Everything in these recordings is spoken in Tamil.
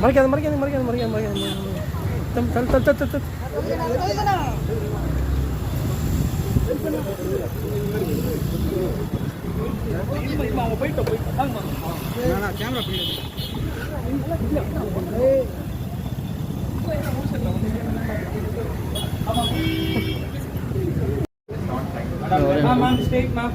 மறைக்காத மறைக்காத மறைக்காத மறைக்காத மறைக்காத தம் தல் தல் தல் தல் தல் ma'am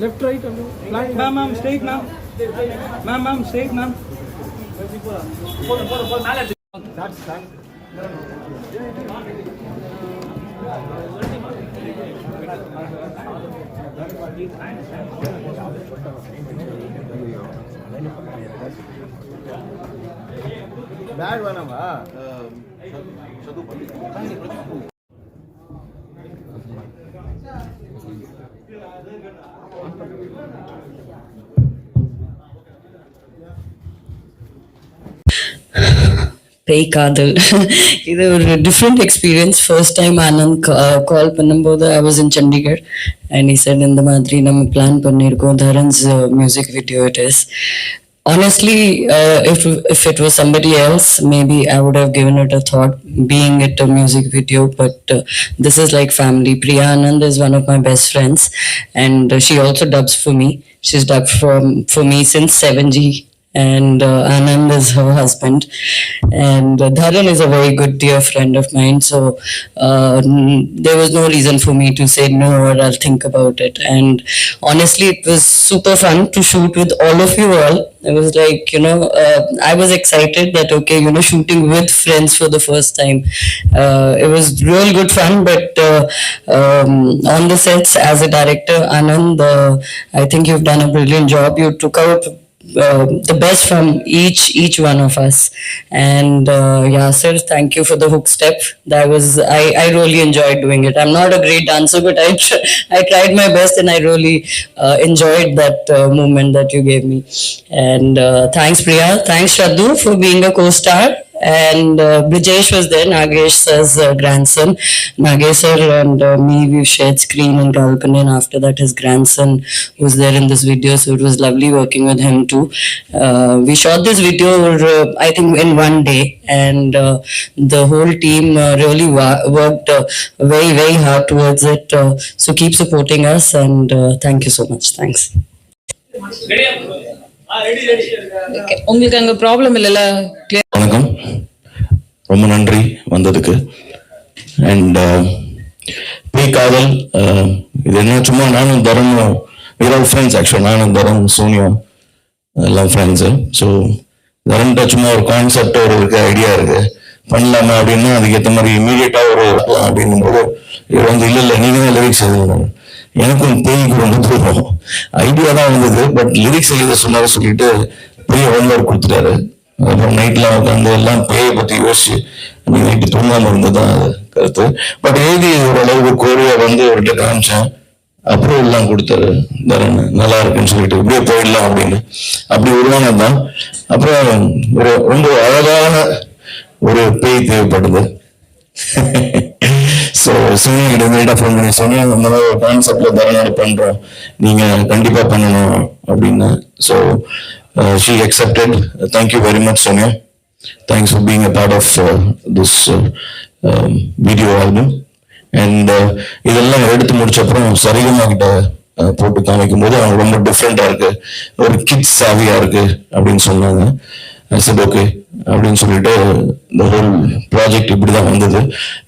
left right ma'am ma'am straight ma'am ma'am ma'am straight ma'am bad வேணாமா பேய் காதல் இது ஒரு different experience first time Anand call பண்ணும்போது I was in Chandigarh and he said இந்த மாதிரி நம்ம பிளான் பண்ணியிருக்கோம் தரன்ஸ் music video it is honestly uh, if if it was somebody else maybe i would have given it a thought being it a music video but uh, this is like family priya anand is one of my best friends and uh, she also dubs for me she's dubbed from for me since 7g and uh, Anand is her husband, and uh, Dharan is a very good dear friend of mine. So uh, there was no reason for me to say no or I'll think about it. And honestly, it was super fun to shoot with all of you all. It was like you know, uh, I was excited that okay, you know, shooting with friends for the first time. Uh, it was real good fun, but uh, um, on the sets as a director, Anand, uh, I think you've done a brilliant job. You took out uh, the best from each each one of us. And uh, yeah sir thank you for the hook step. That was i i really enjoyed doing it. I'm not a great dancer but i tr- i tried my best and i really uh, enjoyed that uh, movement that you gave me. And uh, thanks priya. Thanks shradhu for being a co-star and uh, Brijesh was there, Nagesh sir's uh, grandson. Nagesh sir and uh, me, we shared screen in Kalpani and after that his grandson was there in this video. So it was lovely working with him too. Uh, we shot this video, uh, I think, in one day and uh, the whole team uh, really wa- worked uh, very, very hard towards it. Uh, so keep supporting us and uh, thank you so much. Thanks. Okay. உங்களுக்கு அங்க ப்ராப்ளம் இல்லைல்ல clear வணக்கம். ரொம்ப நன்றி வந்ததுக்கு. அண்ட் uh, பி காதல் uh, இது என்ன சும்மா நானும் தரணும் வீர் ஃப்ரெண்ட்ஸ் ஆக்சுவலாக நானும் தரம் சோனியா uh, எல்லாம் ஃப்ரெண்ட்ஸு ஸோ தரன்ட்ட சும்மா ஒரு கான்செப்ட் ஒரு இருக்க ஐடியா இருக்கு. பண்ணலாமா அப்படின்னா அதுக்கேற்ற மாதிரி இமீடியட்டாக ஒரு இருக்கலாம் அப்படின்னும் போது இவர் வந்து இல்லை இல்லை நீங்க தான் லிரிக்ஸ் எழுதுனாங்க எனக்கும் பேய்க்கு ரொம்ப தூரம் ஐடியா தான் வந்தது பட் லிரிக்ஸ் எழுத சொன்னாரு சொல்லிட்டு பெரிய ஹோம்ஒர்க் கொடுத்துட்டாரு. அப்புறம் நைட்லாம் உட்காந்து எல்லாம் பேயை பற்றி யோசிச்சு அன்னைக்கு நைட்டு தூங்காம இருந்ததுதான் அது கருத்து. பட் எழுதி ஓரளவுக்கு கோரியா வந்து அவர்கிட்ட காமிச்சேன். அப்ரூவல் எல்லாம் கொடுத்தாரு தரன் நல்லா இருக்குன்னு சொல்லிட்டு இப்படியே போயிடலாம் அப்படின்னு. அப்படி உருவானது தான். அப்புறம் ஒரு ரொம்ப அழகான ஒரு பேய் தேவைப்படுது ஸோ சோனியா கிட்ட ஃபோன் பண்ணி சொன்னேன் இந்த மாதிரி ஒரு கான்செப்டில் தரநாடு பண்ணுறோம் நீங்கள் கண்டிப்பாக பண்ணணும் அப்படின்னு. So she accepted thank you very much Sonia thanks for being a part of this video album and இதெல்லாம் எடுத்து முடிச்ச அப்புறம் சரிகமா கிட்ட uh, போட்டு காமிக்கும் போது அவங்க ரொம்ப டிஃப்ரெண்டா இருக்கு. ஒரு கிட்ஸ் சாவியா இருக்கு அப்படின்னு சொன்னாங்க. ஓகே அப்படின்னு சொல்லிட்டு இந்த ஹோல் ப்ராஜெக்ட் இப்படிதான் வந்தது.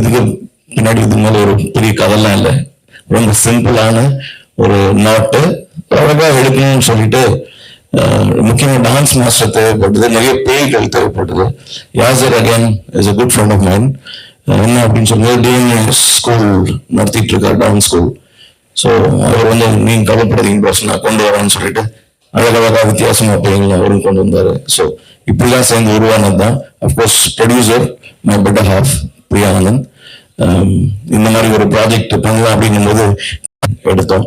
இதுக்கு பின்னாடி இது மாதிரி ஒரு பெரிய கதைலாம் இல்லை. ரொம்ப சிம்பிளான ஒரு நாட்டு அழகாக எடுக்கணும்னு சொல்லிட்டு முக்கியமாக டான்ஸ் மாஸ்டர் தேவைப்பட்டது நிறைய பேய்கள் தேவைப்பட்டது. Yasar again is a good friend of mine என்ன அப்படின்னு சொன்னது டிஎன்ஏ ஸ்கூல் நடத்திட்டு இருக்கார் டான்ஸ் ஸ்கூல் ஸோ அவர் வந்து நீங்க கவலைப்படுறீங்க பாஸ் நான் கொண்டு வரேன்னு சொல்லிட்டு அழகழகா வித்தியாசமா பையங்களை அவரும் கொண்டு வந்தாரு. ஸோ இப்படிலாம் சேர்ந்து உருவானது தான் of course producer my better half Priya Anand இந்த மாதிரி ஒரு ப்ராஜெக்ட் பண்ணலாம் அப்படிங்கும்போது எடுத்தோம்.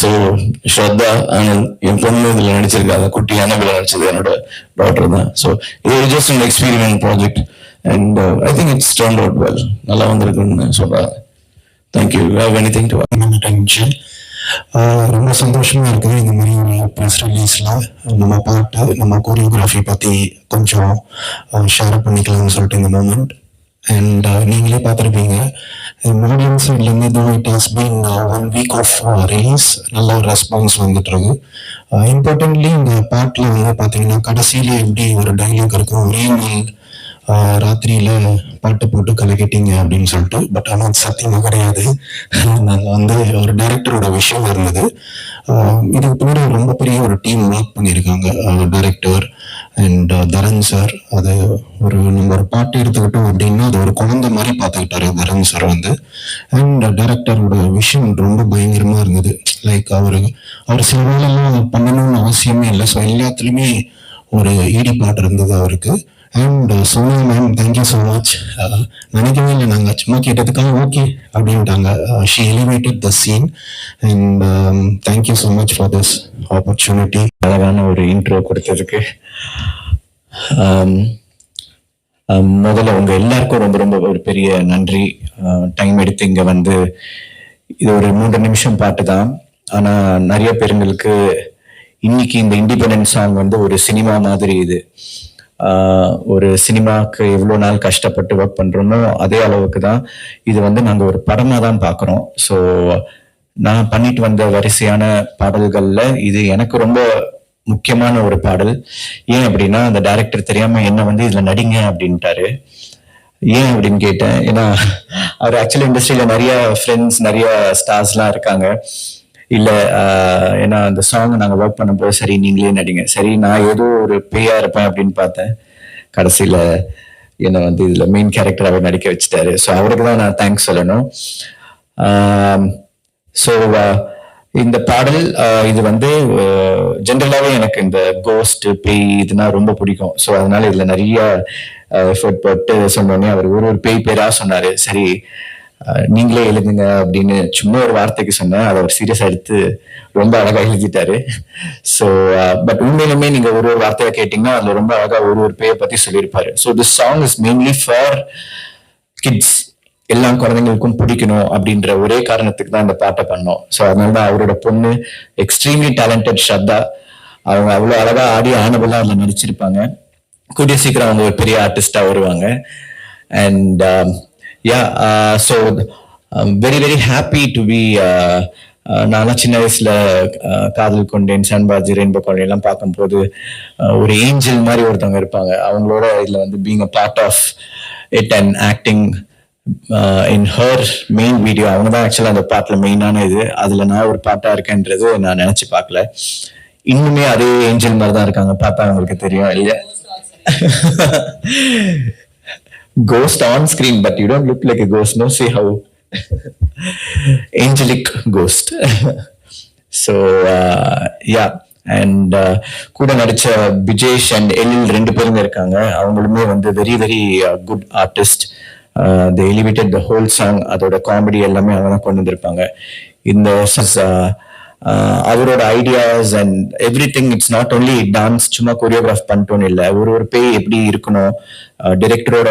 ஸோ ஸ்ரத்தா ஆனந்த் என் பொண்ணு இதில் நடிச்சிருக்காங்க. குட்டி அனபில் நடிச்சது என்னோட டாக்டர் தான். ஸோ இது ஒரு just an experience project and I think it's turn out well நல்லா வந்திருக்குன்னு சொல்றாங்க. Thank you have anything to இருந்துச்சு ரொம்ப சந்தோஷமா இருக்குது இந்த மாதிரி ஒரு ப்ரெஸ் ரிலீஸ்ல நம்ம பாட்டு நம்ம கோரியோகிராஃபி பத்தி கொஞ்சம் ஷேர் பண்ணிக்கலாம்னு சொல்லிட்டு இந்த மூமெண்ட் அண்ட் uh, நீங்களே பார்த்துருப்பீங்க. மீடியம் சைட்லேருந்து though it has been one week of release நல்ல ஒரு ரெஸ்பான்ஸ் வந்துட்டு இருக்கு இம்பார்ட்டன்ட்லி uh, இந்த பாட்டில் வந்து பார்த்தீங்கன்னா கடைசியில எப்படி ஒரு டைலாக் இருக்கும் ஒரே நாள் ராத்திரியில பாட்டு போட்டு கலக்கிட்டீங்க அப்படின்னு சொல்லிட்டு. பட் ஆனால் அது சத்தியமா கிடையாது. நாங்கள் வந்து ஒரு டைரக்டரோட விஷயம் இருந்தது. இதுக்கு பின்னாடி ரொம்ப பெரிய ஒரு டீம் ஒர்க் பண்ணியிருக்காங்க. டைரக்டர் அண்ட் தரன் சார் அது ஒரு நம்ம ஒரு பாட்டு எடுத்துக்கிட்டோம் அப்படின்னா அது ஒரு குழந்தை மாதிரி பார்த்துக்கிட்டாரு தரன் சார் வந்து. அண்ட் டைரக்டரோட விஷயம் ரொம்ப பயங்கரமா இருந்தது. லைக் அவரு அவர் சில வேலைலாம் பண்ணணும்னு அவசியமே இல்லை. ஸோ எல்லாத்துலேயுமே ஒரு ஈடுபாடு இருந்தது அவருக்கு. And Sona ma'am thank you so much நினைக்கவே இல்லை நாங்கள் சும்மா கேட்டதுக்காக ஓகே அப்படின்ட்டாங்க. She elevated the scene and thank you so much for this opportunity அழகான ஒரு இன்ட்ரோ கொடுத்ததுக்கு. Um, um, முதல்ல உங்கள் எல்லாருக்கும் ரொம்ப ரொம்ப ஒரு பெரிய நன்றி. Uh, டைம் எடுத்து இங்கே வந்து இது ஒரு மூன்று நிமிஷம் பாட்டு தான். ஆனால் நிறைய பேருங்களுக்கு இன்னைக்கு இந்த இண்டிபெண்டன்ஸ் சாங் வந்து ஒரு சினிமா மாதிரி இது. ஒரு சினிமாவுக்கு எவ்வளோ நாள் கஷ்டப்பட்டு ஒர்க் பண்ணுறோமோ அதே அளவுக்கு தான் இது வந்து நாங்கள் ஒரு படமாக தான் பார்க்குறோம் ஸோ நான் பண்ணிட்டு வந்த வரிசையான பாடல்களில் இது எனக்கு ரொம்ப முக்கியமான ஒரு பாடல். ஏன் அப்படின்னா அந்த டைரக்டர் தெரியாமல் என்ன வந்து இதில் நடிங்க அப்படின்ட்டாரு. ஏன் அப்படின்னு கேட்டேன். ஏன்னா அவர் ஆக்சுவலி இண்டஸ்ட்ரியில நிறைய ஃப்ரெண்ட்ஸ் நிறைய ஸ்டார்ஸ்லாம் இருக்காங்க. இல்லை ஏன்னா அந்த சாங் நாங்கள் ஒர்க் பண்ணும்போது சரி நீங்களே நடிங்க. சரி நான் ஏதோ ஒரு பேயா இருப்பேன் அப்படின்னு பார்த்தேன். கடைசியில் என்னை வந்து இதில் மெயின் கேரக்டர் அவர் நடிக்க வச்சுட்டாரு. ஸோ அவருக்கு தான் நான் தேங்க்ஸ் சொல்லணும். ஸோ இந்த பாடல் இது வந்து ஜென்ரலாகவே எனக்கு இந்த கோஸ்ட் பேய் இதுனா ரொம்ப பிடிக்கும். ஸோ அதனால இதில் நிறைய எஃபர்ட் போட்டு சொன்னோடனே அவர் ஒரு ஒரு பேய் பேராக சொன்னார். சரி நீங்களே எழுதுங்க அப்படின்னு சும்மா ஒரு வார்த்தைக்கு சொன்னேன். அதை அவர் சீரியஸா எடுத்து ரொம்ப அழகா எழுதிட்டாரு. ஸோ பட் உண்மையிலுமே நீங்க ஒரு ஒரு வார்த்தையா கேட்டீங்கன்னா அதுல ரொம்ப அழகா ஒரு ஒரு பேயை பத்தி சொல்லியிருப்பாரு. So this song is mainly for kids எல்லா குழந்தைங்களுக்கும் பிடிக்கணும் அப்படின்ற ஒரே காரணத்துக்கு தான் இந்த பாட்டை பண்ணோம். ஸோ அதனால தான் அவரோட பொண்ணு எக்ஸ்ட்ரீம்லி டேலண்டட் ஷர்தா அவங்க அவ்வளோ அழகா ஆடி ஆனவெல்லாம் அதில் நடிச்சிருப்பாங்க. கூடிய சீக்கிரம் அவங்க ஒரு பெரிய ஆர்டிஸ்டா வருவாங்க. And ya so very very happy to be நான்லாம் சின்ன வயசுல uh, காதல் கொண்டேன் சன்பாஜி ரெயின்போ கொண்டேன் எல்லாம் பார்க்கும்போது uh, ஒரு ஏஞ்சல் மாதிரி ஒருத்தவங்க இருப்பாங்க. அவங்களோட இதில் வந்து being a part of it and acting in her main video அவங்க தான் ஆக்சுவலாக அந்த பாட்டில் மெயினான இது. அதில் நான் ஒரு பாட்டாக இருக்கேன்றது நான் நினச்சி பார்க்கல. இன்னுமே அதே ஏஞ்சல் மாதிரி தான் இருக்காங்க. பார்த்தா அவங்களுக்கு தெரியும். இல்லையா ghost on screen but you don't look like ghost no see how angelic ghost so ya and கூட நடிச்ச பிஜேஷ் அண்ட் எல்லில் ரெண்டு பேருங்க இருக்காங்க. அவங்களுமே வந்து very very good artist the elevated the whole song அதோட காமெடி எல்லாமே அவங்க தான் கொண்டு வந்திருப்பாங்க. இந்த uh, uh, அவரோட ideas and everything it's not only dance சும்மா கொரியோகிராஃப் பண்ணிட்டோன்னு இல்லை. ஒரு ஒரு பேய் எப்படி இருக்கணும் uh, டிரெக்டரோட